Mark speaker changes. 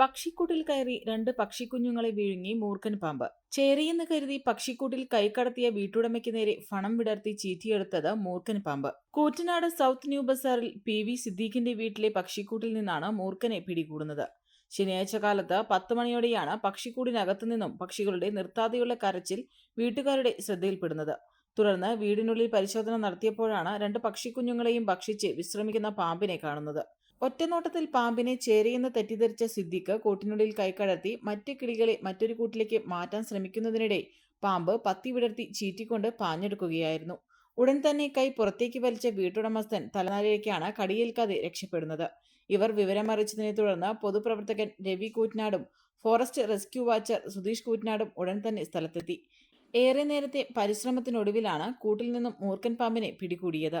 Speaker 1: പക്ഷിക്കൂട്ടിൽ കയറി രണ്ട് പക്ഷിക്കുഞ്ഞുങ്ങളെ വിഴുങ്ങി മൂർഖൻ പാമ്പ്. ചേരിയെന്ന് കരുതി പക്ഷിക്കൂട്ടിൽ കൈക്കടത്തിയ വീട്ടുടമയ്ക്ക് നേരെ ഫണം വിടർത്തി ചീറ്റിയെടുത്തത് മൂർഖൻ പാമ്പ്. കൂറ്റനാട് സൗത്ത് ന്യൂ ബസാറിൽ പി വി സിദ്ദീഖിന്റെ വീട്ടിലെ പക്ഷിക്കൂട്ടിൽ നിന്നാണ് മൂർഖനെ പിടികൂടുന്നത്. ശനിയാഴ്ച കാലത്ത് പത്ത് മണിയോടെയാണ് പക്ഷിക്കൂടിനകത്തു നിന്നും പക്ഷികളുടെ നിർത്താതെയുള്ള കരച്ചിൽ വീട്ടുകാരുടെ ശ്രദ്ധയിൽപ്പെടുന്നത്. തുടർന്ന് വീടിനുള്ളിൽ പരിശോധന നടത്തിയപ്പോഴാണ് രണ്ട് പക്ഷിക്കുഞ്ഞുങ്ങളെയും ഭക്ഷിച്ച് വിശ്രമിക്കുന്ന പാമ്പിനെ കാണുന്നത്. ഒറ്റനോട്ടത്തിൽ പാമ്പിനെ ചേരയെന്ന് തെറ്റിദ്ധരിച്ച സിദ്ദിഖ് കൂട്ടിനുള്ളിൽ കൈക്കടത്തി മറ്റ് കിളികളെ മറ്റൊരു കൂട്ടിലേക്ക് മാറ്റാൻ ശ്രമിക്കുന്നതിനിടെ പാമ്പ് പത്തി വിടർത്തി ചീറ്റിക്കൊണ്ട് പാഞ്ഞെടുക്കുകയായിരുന്നു. ഉടൻ തന്നെ കൈ പുറത്തേക്ക് വലിച്ച വീട്ടുടമസ്ഥൻ തലനാരിഴയ്ക്കാണ് കടിയേൽക്കാതെ രക്ഷപ്പെടുന്നത്. ഇവർ വിവരമറിയിച്ചതിനെ തുടർന്ന് പൊതുപ്രവർത്തകൻ രവി കൂറ്റനാടും ഫോറസ്റ്റ് റെസ്ക്യൂ വാച്ചർ സുധീഷ് കൂറ്റനാടും ഉടൻ തന്നെ സ്ഥലത്തെത്തി. ഏറെ നേരത്തെ പരിശ്രമത്തിനൊടുവിലാണ് കൂട്ടിൽ നിന്നും മൂർഖൻ പാമ്പിനെ പിടികൂടിയത്.